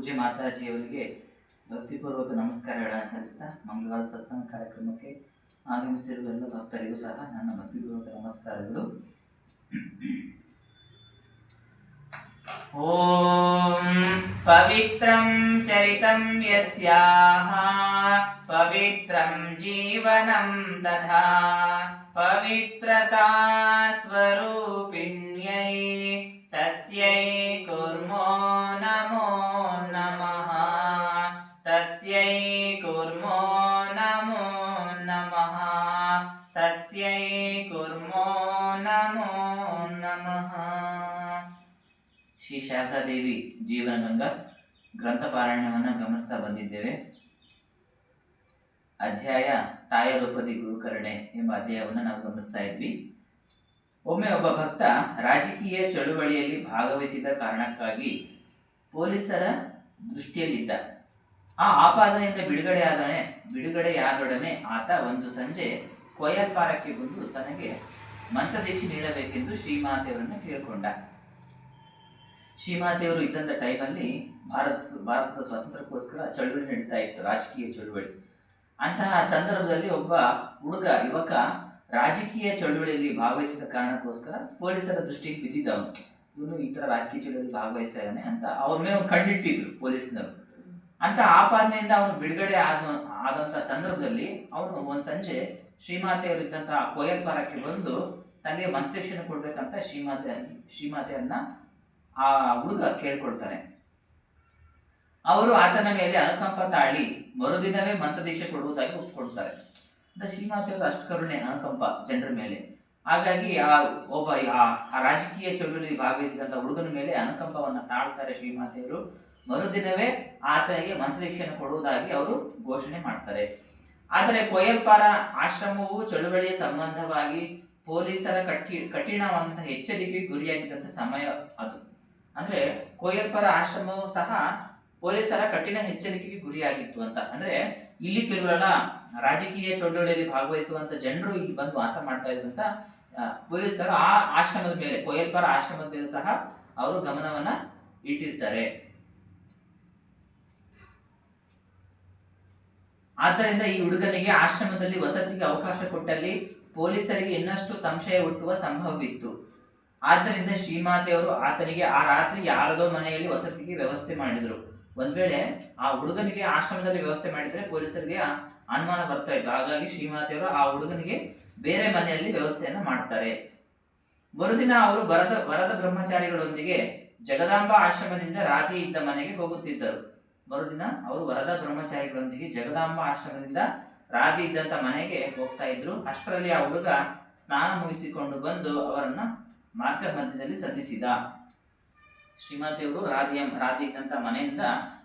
ಪೂಜ್ಯ ಮಾತಾಜಿಯವರಿಗೆ ಭಕ್ತಿಪೂರ್ವಕ ನಮಸ್ಕಾರಗಳನ್ನು ಸಲ್ಲಿಸ್ತಾ ಮಂಗಳವಾರ ಸತ್ಸಂಗ ಕಾರ್ಯಕ್ರಮಕ್ಕೆ ಆಗಮಿಸಿರುವ ಎಲ್ಲ ಭಕ್ತರಿಗೂ ಸಹ ನನ್ನ ಭಕ್ತಿಪೂರ್ವಕ ನಮಸ್ಕಾರಗಳು ಓಂ ಪವಿತ್ರಂ ಚರಿತಂ ಯಸ್ಯಾಹ ಪವಿತ್ರಂ ಜೀವನಂ ತಥಾ ಪವಿತ್ರತಾ ಸ್ವರೂಪಿಣ್ಯೈ ತಸ್ಯೈ ಕುರ್ಮೋ ಶ್ರೀ ಶಾರದಾದೇವಿ ಜೀವನಗಂಗ ಗ್ರಂಥ ಪಾರಾಯಣವನ್ನು ಗಮನಿಸ್ತಾ ಬಂದಿದ್ದೇವೆ. ಅಧ್ಯಾಯ ತಾಯ ರೂಪದಿ ಗುರುಕರಣೆ ಎಂಬ ಅಧ್ಯಾಯವನ್ನು ನಾವು ಗಮನಿಸ್ತಾ ಇದ್ವಿ. ಒಮ್ಮೆ ಒಬ್ಬ ಭಕ್ತ ರಾಜಕೀಯ ಚಳುವಳಿಯಲ್ಲಿ ಭಾಗವಹಿಸಿದ ಕಾರಣಕ್ಕಾಗಿ ಪೊಲೀಸರ ದೃಷ್ಟಿಯಲ್ಲಿದ್ದ. ಆ ಆಪಾದನೆಯಿಂದ ಬಿಡುಗಡೆಯಾದನೆ ಬಿಡುಗಡೆಯಾದೊಡನೆ ಆತ ಒಂದು ಸಂಜೆ ಕೊಯ್ಯಲ್ಪಾರಕ್ಕೆ ಬಂದು ತನಗೆ ಮಂತ್ರದೀಕ್ಷೆ ನೀಡಬೇಕೆಂದು ಶ್ರೀಮಾತೆಯವರನ್ನು ಕೇಳಿಕೊಂಡ. ಶ್ರೀಮಾತೆಯವರು ಇದ್ದಂಥ ಟೈಮಲ್ಲಿ ಭಾರತ, ಭಾರತದ ಸ್ವಾತಂತ್ರ್ಯಕ್ಕೋಸ್ಕರ ಚಳುವಳಿ ನಡೀತಾ ಇತ್ತು, ರಾಜಕೀಯ ಚಳುವಳಿ. ಅಂತಹ ಸಂದರ್ಭದಲ್ಲಿ ಒಬ್ಬ ಹುಡುಗ, ಯುವಕ ರಾಜಕೀಯ ಚಳುವಳಿಯಲ್ಲಿ ಭಾಗವಹಿಸಿದ ಕಾರಣಕ್ಕೋಸ್ಕರ ಪೊಲೀಸರ ದೃಷ್ಟಿಗೆ ಬಿದ್ದಿದ್ದವನು. ಇವನು ಈ ಥರ ರಾಜಕೀಯ ಚಳುವಳಿಯಲ್ಲಿ ಭಾಗವಹಿಸ್ತಾ ಇದ್ದಾನೆ ಅಂತ ಅವ್ರ ಮೇಲೆ ಒಂದು ಕಣ್ಣಿಟ್ಟಿದ್ರು ಪೊಲೀಸ್ನವರು. ಅಂತ ಆಪಾದನೆಯಿಂದ ಅವನು ಬಿಡುಗಡೆ ಆದ ಆದಂಥ ಸಂದರ್ಭದಲ್ಲಿ ಅವನು ಒಂದು ಸಂಜೆ ಶ್ರೀಮಾತೆಯವರು ಇದ್ದಂತಹ ಕೊಯ್ಯಲ್ಪಾರಕ್ಕೆ ಬಂದು ತನಗೆ ಮಂತ್ರಿಕ್ಷಣ ಕೊಡ್ಬೇಕಂತ ಶ್ರೀಮಾತೆ ಶ್ರೀಮಾತೆಯನ್ನ ಆ ಹುಡುಗ ಕೇಳ್ಕೊಳ್ತಾನೆ. ಅವರು ಆತನ ಮೇಲೆ ಅನುಕಂಪ ತಾಳಿ ಮರುದಿನವೇ ಮಂತ್ರದೀಕ್ಷೆ ಕೊಡುವುದಾಗಿ ಒಪ್ಪಿಕೊಳ್ತಾರೆ. ಅಂತ ಶ್ರೀಮಾತೆಯವರು ಅಷ್ಟು ಕರುಣೆ, ಅನುಕಂಪ ಜನರ ಮೇಲೆ. ಹಾಗಾಗಿ ಆ ಒಬ್ಬ ಆ- ರಾಜಕೀಯ ಚಳುವಳಿ ಭಾಗವಹಿಸಿದಂಥ ಹುಡುಗನ ಮೇಲೆ ಅನುಕಂಪವನ್ನು ತಾಳ್ತಾರೆ ಶ್ರೀಮಾತೆಯವರು. ಮರುದಿನವೇ ಆತನಿಗೆ ಮಂತ್ರದೀಕ್ಷೆಯನ್ನು ಕೊಡುವುದಾಗಿ ಅವರು ಘೋಷಣೆ ಮಾಡ್ತಾರೆ. ಆದರೆ ಕೊಯಲ್ಪಾರ ಆಶ್ರಮವು ಚಳುವಳಿಯ ಸಂಬಂಧವಾಗಿ ಪೊಲೀಸರ ಕಠಿ ಕಠಿಣವಾದಂತಹ ಎಚ್ಚರಿಕೆಗೆ ಗುರಿಯಾಗಿದ್ದಂಥ ಸಮಯ ಅದು. ಅಂದ್ರೆ ಕೋಯಪ್ಪರ ಆಶ್ರಮವು ಸಹ ಪೊಲೀಸರ ಕಠಿಣ ಎಚ್ಚರಿಕೆಗೆ ಗುರಿಯಾಗಿತ್ತು ಅಂತ. ಅಂದ್ರೆ ಇಲ್ಲಿ ಕೆಲವರೆಲ್ಲ ರಾಜಕೀಯ ಚಳುವಳಿಯಲ್ಲಿ ಭಾಗವಹಿಸುವಂತ ಜನರು ಇಲ್ಲಿ ಬಂದು ವಾಸ ಮಾಡ್ತಾ ಇದ್ರಂತ ಪೊಲೀಸರು ಆ ಆಶ್ರಮದ ಮೇಲೆ ಕೋಯಲ್ಪರ ಆಶ್ರಮದ ಮೇಲೆ ಸಹ ಅವರು ಗಮನವನ್ನ ಇಟ್ಟಿರ್ತಾರೆ. ಆದ್ದರಿಂದ ಈ ಹುಡುಗನಿಗೆ ಆಶ್ರಮದಲ್ಲಿ ವಸತಿಗೆ ಅವಕಾಶ ಕೊಟ್ಟಲ್ಲಿ ಪೊಲೀಸರಿಗೆ ಇನ್ನಷ್ಟು ಸಂಶಯ ಹುಟ್ಟುವ ಸಂಭವವಿತ್ತು. ಆದ್ದರಿಂದ ಶ್ರೀಮಾತೆಯವರು ಆತನಿಗೆ ಆ ರಾತ್ರಿ ಯಾರದೋ ಮನೆಯಲ್ಲಿ ವಸತಿಗೆ ವ್ಯವಸ್ಥೆ ಮಾಡಿದರು. ಒಂದ್ ವೇಳೆ ಆ ಹುಡುಗನಿಗೆ ಆಶ್ರಮದಲ್ಲಿ ವ್ಯವಸ್ಥೆ ಮಾಡಿದ್ರೆ ಪೊಲೀಸರಿಗೆ ಅನುಮಾನ ಬರ್ತಾ ಇತ್ತು. ಹಾಗಾಗಿ ಶ್ರೀಮಾತೆಯವರು ಆ ಹುಡುಗನಿಗೆ ಬೇರೆ ಮನೆಯಲ್ಲಿ ವ್ಯವಸ್ಥೆಯನ್ನು ಮಾಡ್ತಾರೆ. ಮರುದಿನ ಅವರು ಬರದ ವರದ ಬ್ರಹ್ಮಚಾರಿಗಳೊಂದಿಗೆ ಜಗದಾಂಬ ಆಶ್ರಮದಿಂದ ರಾತ್ರಿ ಇದ್ದ ಮನೆಗೆ ಹೋಗುತ್ತಿದ್ದರು. ಮರುದಿನ ಅವರು ವರದ ಬ್ರಹ್ಮಚಾರಿಗಳೊಂದಿಗೆ ಜಗದಾಂಬ ಆಶ್ರಮದಿಂದ ರಾಧಿ ಇದ್ದಂತ ಮನೆಗೆ ಹೋಗ್ತಾ ಇದ್ರು. ಅಷ್ಟರಲ್ಲಿ ಆ ಹುಡುಗ ಸ್ನಾನ ಮುಗಿಸಿಕೊಂಡು ಬಂದು ಅವರನ್ನ ಮಾರ್ಗ ಮಧ್ಯದಲ್ಲಿ ಸಂಧಿಸಿದ ಶ್ರೀಮತಿಯವರು ರಾಧಿಯ ರಾಧಿ ಇದ್ದಂತ ಮನೆಯಿಂದ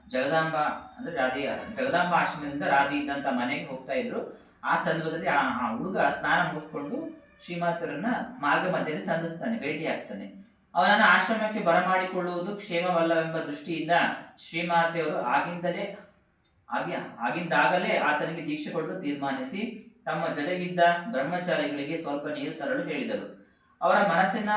ಜಗದಾಂಬ, ಅಂದ್ರೆ ರಾಧಿಯ ಜಗದಾಂಬ ಆಶ್ರಮದಿಂದ ರಾಧಿ ಇದ್ದಂತ ಮನೆಗೆ ಹೋಗ್ತಾ ಇದ್ರು. ಆ ಸಂದರ್ಭದಲ್ಲಿ ಆ ಹುಡುಗ ಸ್ನಾನ ಮುಗಿಸ್ಕೊಂಡು ಶ್ರೀಮಾತೆಯವರನ್ನ ಮಾರ್ಗ ಮಧ್ಯದಲ್ಲಿ ಸಂಧಿಸ್ತಾನೆ, ಭೇಟಿ ಆಗ್ತಾನೆ. ಅವನನ್ನ ಆಶ್ರಮಕ್ಕೆ ಬರಮಾಡಿಕೊಳ್ಳುವುದು ಕ್ಷೇಮವಲ್ಲವೆಂಬ ದೃಷ್ಟಿಯಿಂದ ಶ್ರೀಮಾತೆಯವರು ಆಗಿಂದಲೇ, ಆಗಿ, ಆಗಿಂದಾಗಲೇ ಆತನಿಗೆ ದೀಕ್ಷೆ ಕೊಡಲು ತೀರ್ಮಾನಿಸಿ ತಮ್ಮ ಜೊತೆಗಿದ್ದ ಬ್ರಹ್ಮಚಾರಿಗಳಿಗೆ ಸ್ವಲ್ಪ ನೀರು ತರಲು ಹೇಳಿದರು. ಅವರ ಮನಸ್ಸಿನ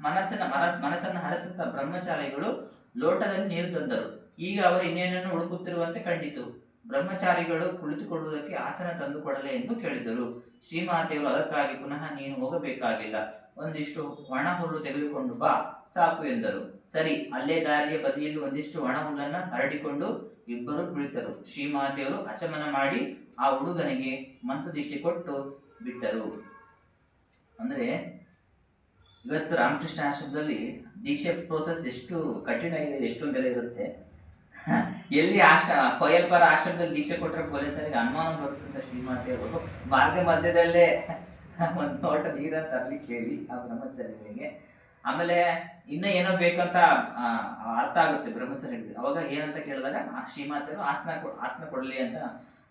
ಮನಸ್ಸಿನ, ಮನಸ್, ಮನಸ್ಸನ್ನು ಹರತಂತ ಬ್ರಹ್ಮಚಾರಿಗಳು ಲೋಟದಲ್ಲಿ ನೀರು ತಂದರು. ಈಗ ಅವರು ಇನ್ನೇನನ್ನು ಹುಡುಕುತ್ತಿರುವಂತೆ ಕಂಡಿತು. ಬ್ರಹ್ಮಚಾರಿಗಳು ಕುಳಿತುಕೊಳ್ಳುವುದಕ್ಕೆ ಆಸನ ತಂದುಕೊಡಲೆ ಎಂದು ಕೇಳಿದರು. ಶ್ರೀಮಾತೆಯವರು ಅದಕ್ಕಾಗಿ ಪುನಃ ನೀನು ಹೋಗಬೇಕಾಗಿಲ್ಲ. ಒಂದಿಷ್ಟು ಒಣ ಹುಲ್ಲು ತೆಗೆದುಕೊಂಡು ಬಾ, ಸಾಕು ಎಂದರು. ಸರಿ, ಅಲ್ಲೇ ದಾರಿಯ ಬದಿಯಲ್ಲಿ ಒಂದಿಷ್ಟು ಒಣ ಹುಲ್ಲನ್ನ ಹರಡಿಕೊಂಡು ಇಬ್ಬರು ಕುಳಿತರು. ಶ್ರೀಮಾತೆಯವರು ಅಚಮನ ಮಾಡಿ ಆ ಹುಡುಗನಿಗೆ ಮಂತ್ರದೀಕ್ಷೆ ಕೊಟ್ಟು ಬಿಟ್ಟರು. ಅಂದ್ರೆ ಇವತ್ತು ರಾಮಕೃಷ್ಣ ಆಶ್ರಮದಲ್ಲಿ ದೀಕ್ಷೆ ಪ್ರೋಸೆಸ್ ಎಷ್ಟು ಕಠಿಣ ಇದೆ ಎಷ್ಟು ಅಂತೆಲ್ಲ ಇರುತ್ತೆ. ಎಲ್ಲಿ ಆಶ ಕೊಯ್ಯಲ್ಪರ ಆಶ್ರಮದಲ್ಲಿ ದೀಕ್ಷೆ ಕೊಟ್ಟರೆ ಪೊಲೀಸರಿಗೆ ಅನುಮಾನ ಬರುತ್ತಂತ ಶ್ರೀಮಾತೆಯವರು ಮಾರ್ಗ ಮಧ್ಯದಲ್ಲೇ ಒಂದು ನೋಟ ನೀರನ್ನು ತರ್ಲಿಕ್ಕೆ ಹೇಳಿ, ಆ ಬ್ರಹ್ಮಚಾರಿಗಳಿಗೆ ಆಮೇಲೆ ಇನ್ನೂ ಏನೋ ಬೇಕಂತ ಅರ್ಥ ಆಗುತ್ತೆ ಬ್ರಹ್ಮಚಾರಿಗಳಿಗೆ ಅವಾಗ ಏನಂತ ಕೇಳಿದಾಗ, ಆ ಶ್ರೀಮಾತೆಯವರು ಆಸನ ಆಸನ ಕೊಡಲಿ ಅಂತ,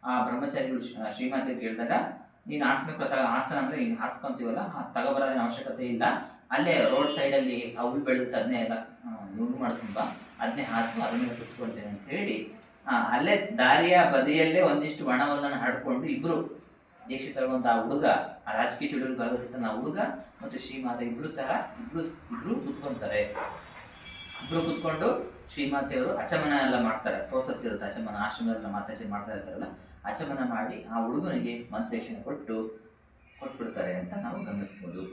ಆ ಬ್ರಹ್ಮಚಾರಿಗಳು ಶ್ರೀ- ಶ್ರೀಮಾತೆ ಕೇಳಿದಾಗ, ನೀನು ಆಸನ ಆಸನ ಅಂದರೆ ಈಗ ಹಾಸ್ಕೊಂತೀವಲ್ಲ ತಗೊಬರೋದೇನು ಅವಶ್ಯಕತೆ ಇಲ್ಲ. ಅಲ್ಲೇ ರೋಡ್ ಸೈಡಲ್ಲಿ ಆ ಹುಲ್ ಬೆಳೆದುತ್ತೆ ಅದನ್ನೇ ಎಲ್ಲ ನುಣ್ಣು ಬಾ. ಅದನ್ನೇ ಹಾಸು ಅದನ್ನೇ ಕುತ್ಕೊಳ್ತೇನೆ ಅಂತ ಹೇಳಿ ಅಲ್ಲೇ ದಾರಿಯ ಬದಿಯಲ್ಲೇ ಒಂದಿಷ್ಟು ಬಣವನ್ನು ಹಡ್ಕೊಂಡು ಇಬ್ರು ದೀಕ್ಷೆ ತಗೊಳ್ಳುವಂತ ಆ ಹುಡುಗ, ಆ ರಾಜಕೀಯ ಚಳುವಳಿ ಭಾಗವಹಿಸಿದ ಹುಡುಗ ಮತ್ತು ಶ್ರೀಮಾತ ಇಬ್ರು ಸಹ, ಇಬ್ರು ಇಬ್ರು ಕುತ್ಕೊಂತಾರೆ. ಇಬ್ರು ಕುತ್ಕೊಂಡು ಶ್ರೀಮಾತೆಯವರು ಅಚಮನ ಎಲ್ಲ ಮಾಡ್ತಾರೆ. ಪ್ರೋಸೆಸ್ ಇರುತ್ತೆ, ಅಚಮನ ಆಶ್ರಮದಲ್ಲ ಮಾತಾಡಿ ಮಾಡ್ತಾ ಇರ್ತಾರಲ್ಲ, ಅಚಮನ ಮಾಡಿ ಆ ಹುಡುಗನಿಗೆ ಮಂತೇಶನ ಕೊಟ್ಟು, ಕೊಟ್ಬಿಡ್ತಾರೆ ಅಂತ ನಾವು ಗಮನಿಸ್ಬೋದು.